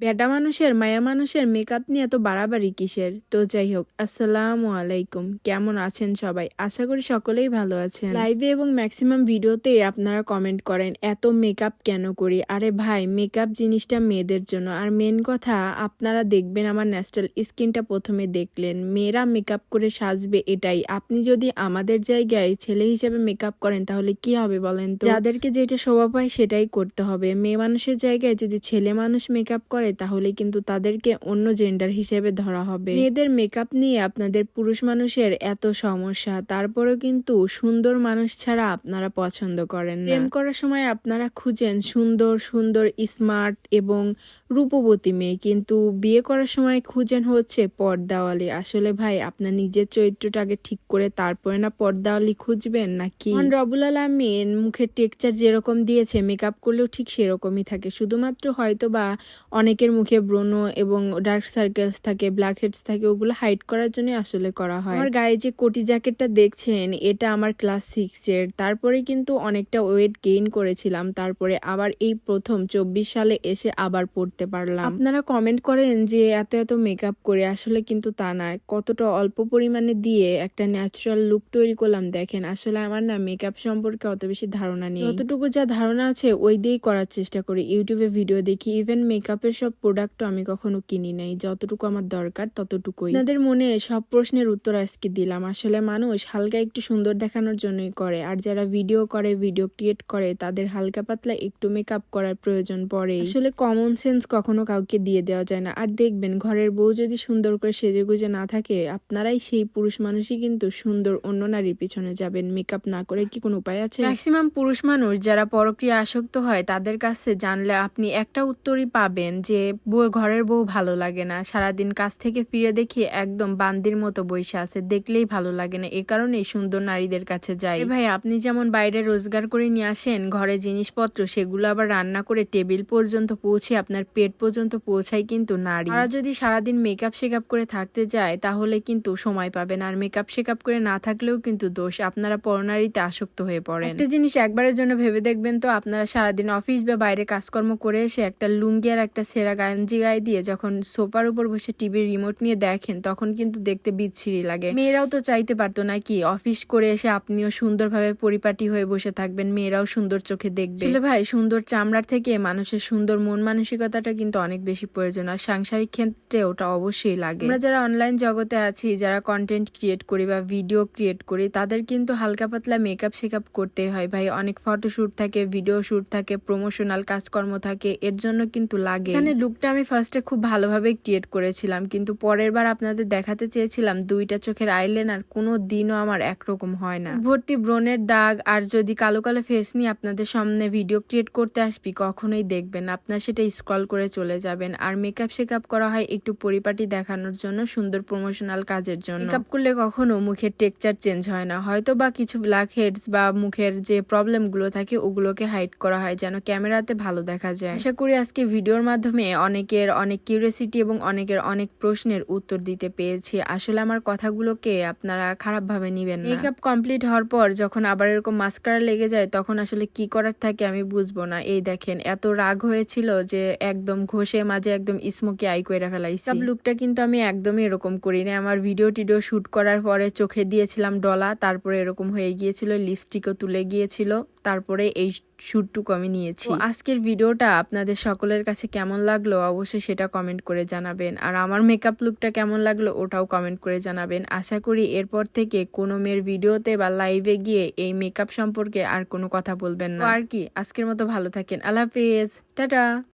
বেডা মানুষের, মায়া মানুষের মেকআপ নিয়ে এত বাড়াবাড়ি কিসের? তো যাই হোক, আসসালামু আলাইকুম। কেমন আছেন সবাই? আশা করি সকলেই ভালো আছেন। লাইভে এবং ম্যাক্সিমাম ভিডিওতে আপনারা কমেন্ট করেন, এত মেকআপ কেন করি? আরে ভাই মেকআপ জিনিসটা মেয়েদের জন্য। আর মেন কথা, আপনারা দেখবেন আমার ন্যাচারাল স্কিনটা প্রথমে দেখলেন। মেয়েরা মেকআপ করে সাজবে এটাই। আপনি যদি আমাদের জায়গায় ছেলে হিসেবে মেকআপ করেন, তাহলে কি হবে বলেন তো? যাদেরকে যেটা শোভা পায় সেটাই করতে হবে। মেয়ে মানুষের জায়গায় যদি ছেলে মানুষ মেকআপ করে তাহলে কিন্তু তাদেরকে অন্য জেন্ডার হিসেবে ধরা হবে। মেয়েদের মেকআপ নিয়ে আপনাদের পুরুষ মানুষের এত সমস্যা, তারপরেও কিন্তু সুন্দর মানুষ ছাড়া আপনারা পছন্দ করেন প্রেম করার সময় আপনারা খুঁজেন সুন্দর সুন্দর স্মার্ট এবং রূপবতী মেয়ে কিন্তু বিয়ে করার সময় খুঁজেন হচ্ছে পর্দাওয়ালি। আসলে ভাই আপনার নিজের চরিত্রটা আগে ঠিক করে তারপরে না পর্দাওয়ালি খুঁজবেন নাকি? মহান রবুল আলমিন মুখের টেক্সচার যেরকম দিয়েছে মেকআপ করলেও ঠিক সেরকমই থাকে। শুধুমাত্র হয়তো বা অনেকের মুখে ব্রণ এবং ডার্ক সার্কেলস থাকে ব্ল্যাক হেডস থাকে ওগুলো হাইড করার জন্য আসলে করা হয়। আমার গায়ে যে কোটি জ্যাকেটটা দেখছেন এটা আমার ক্লাস সিক্সের তারপরে কিন্তু অনেকটা ওয়েট গেইন করেছিলাম। তারপরে আবার এই প্রথম চব্বিশ সালে এসে আবার পড়তে পারলাম। আপনারা কমেন্ট করেন যে এত এত মেকআপ করে আসলে কিন্তু তা না। কতটা অল্প পরিমাণে দিয়ে একটা ন্যাচারাল লুক তৈরি করলাম দেখেন। আসলে আমার না মেকআপ সম্পর্কে অত বেশি ধারণা নেই। যতটুকু যা ধারণা আছে ওই দিয়েই করার চেষ্টা করি। ইউটিউবে ভিডিও দেখি। ইভেন মেকআপের সব প্রোডাক্টও আমি কখনো কিনি নাই। যতটুকু আমার দরকার ততটুকুই। আপনাদের মনে সব প্রশ্নের উত্তর আজকে দিলাম। আসলে মানুষ হালকা একটু সুন্দর দেখানোর জন্যই করে। আর যারা ভিডিও করে ভিডিও ক্রিয়েট করে, তাদের হালকা পাতলা একটু মেকআপ করার প্রয়োজন পড়ে আসলে কমন সেন্স কখনো কাউকে দিয়ে দেওয়া যায় না। আর দেখবেন ঘরের বউ যদি সুন্দর করে সেজে গুজে না থাকে আপনারাই সেই পুরুষ মানুষই কিন্তু সুন্দর অন্য নারীর পিছনে যাবেন। মেকআপ না করে কি কোনো উপায় আছে? ম্যাক্সিমাম পুরুষ মানুষ যারা পরক্রিয়া আসক্ত হয় তাদের কাছে জানলে আপনি একটা উত্তরই পাবেন যে বউ ঘরের বউ ভালো লাগে না। সারাদিন কাজ থেকে ফিরে দেখি একদম বান্দির মতো বসে আছে দেখলেই ভালো লাগে না। এ কারণেই সুন্দর নারীদের কাছে যাই। ভাই আপনি যেমন বাইরে রোজগার করে নিয়ে আসেন ঘরে জিনিসপত্র সেগুলো আবার রান্না করে টেবিল পর্যন্ত পৌঁছে আপনার পেট পর্যন্ত পৌঁছায় কিন্তু নারী। তারা যদি সারাদিন মেকআপ শেকআপ করে থাকতে যায়, তাহলে কিন্তু সময় পাবেন। আর মেকআপ শেকআপ করে না থাকলেও কিন্তু দোষ। আপনারা পরনারীতে আসক্ত হয়ে পড়েন। একটা জিনিস একবারের জন্য ভেবে দেখবেন তো, আপনারা সারাদিন অফিস বা বাইরে কাজকর্ম করে এসে একটা লুঙ্গি আর একটা সেরা গাঞ্জি গায়ে দিয়ে যখন সোফার উপর বসে টিভির রিমোট নিয়ে দেখেন, তখন কিন্তু দেখতে বিচ্ছিরি লাগে। মেয়েরাও তো চাইতে পারতো না কি অফিস করে এসে আপনিও সুন্দরভাবে পরিপাটি হয়ে বসে থাকবেন, মেয়েরাও সুন্দর চোখে দেখবে। ভাই, সুন্দর চামড়ার থেকে মানুষের সুন্দর মন মানসিকতাটা কিন্তু অনেক বেশি প্রয়োজন আর সাংসারিক ক্ষেত্রে ওটা অবশ্যই লাগে। আমরা যারা অনলাইন জগতে আছি, যারা কন্টেন্ট ক্রিয়েট করি বা ভিডিও ক্রিয়েট করি, তাদের কিন্তু হালকা পাতলা মেকআপ শেকআপ করতে হয়। ভাই, অনেক ফটোশুট থাকে ভিডিও শুট থাকে প্রমোশনাল কাজকর্ম থাকে, এর জন্য কিন্তু লাগে। এখানে লুকটা আমি ফার্স্টে খুব ভালোভাবে ক্রিয়েট করেছিলাম, কিন্তু পরের বার আপনাদের দেখাতে চেয়েছিলাম, দুইটা চোখের আইলেন আর কোনো দিনও আমার একরকম হয় না। ভর্তি ব্রণের দাগ, আর যদি কালো কালো ফেস নিয়ে আপনাদের সামনে ভিডিও ক্রিয়েট করতে আসবি, কখনোই দেখবেন আপনার সেটা স্ক্রল করে চলে যাবেন। আর মেকআপ শেকআপ করা হয় একটু পরিপাটি দেখানোর জন্য, সুন্দর প্রমোশনাল কাজের জন্য। মেকআপ করলে কখনো মুখের টেক্সচার চেঞ্জ হয় না। হয়তো বা কিছু ব্ল্যাক হেডস বা মুখের যে প্রবলেমগুলো থাকে, ওগুলোকে হাইড করা হয় যেন ক্যামেরাতে ভালো দেখা যায়। আশা করি আজকে ভিডিওর মাধ্যমে অনেকের অনেক কিউরিয়াসিটি এবং অনেকের অনেক প্রশ্নের উত্তর দিতে পেরেছি। আসলে আমার কথাগুলোকে আপনারা খারাপভাবে নিবেন না। মেকআপ কমপ্লিট হওয়ার পর যখন আবার এরকম মাস্কারা লেগে যায়, তখন আসলে কি করার থাকে আমি বুঝব না। এই দেখেন, এত রাগ হয়েছিল যে একদম ঘষে মাঝে একদম স্মোকি আই করে ফেলাইছি। সব লুকটা কিন্তু আমি একদমই এরকম করি না আমার ভিডিও টিডিও শুট করার পরে চোখে দিয়েছিলাম ডলা, তারপরে এরকম হয়ে গিয়েছিল লিপস্টিকও তুলে গিয়েছিল, তারপরে এই শুটটুকু আমি নিয়েছি। আজকের ভিডিওটা আপনাদের সকলের কাছে কেমন লাগল অবশ্যই সেটা কমেন্ট করে জানাবেন। আর আমার মেকআপ লুকটা কেমন লাগল ওটাও কমেন্ট করে জানাবেন। আশা করি এরপর থেকে কোনো মেয়ের ভিডিওতে বা লাইভে গিয়ে এই মেকআপ সম্পর্কে আর কোনো কথা বলবেন না। আর কি, আজকের মতো ভালো থাকেন। আল্লাহ হাফেজ। টাটা।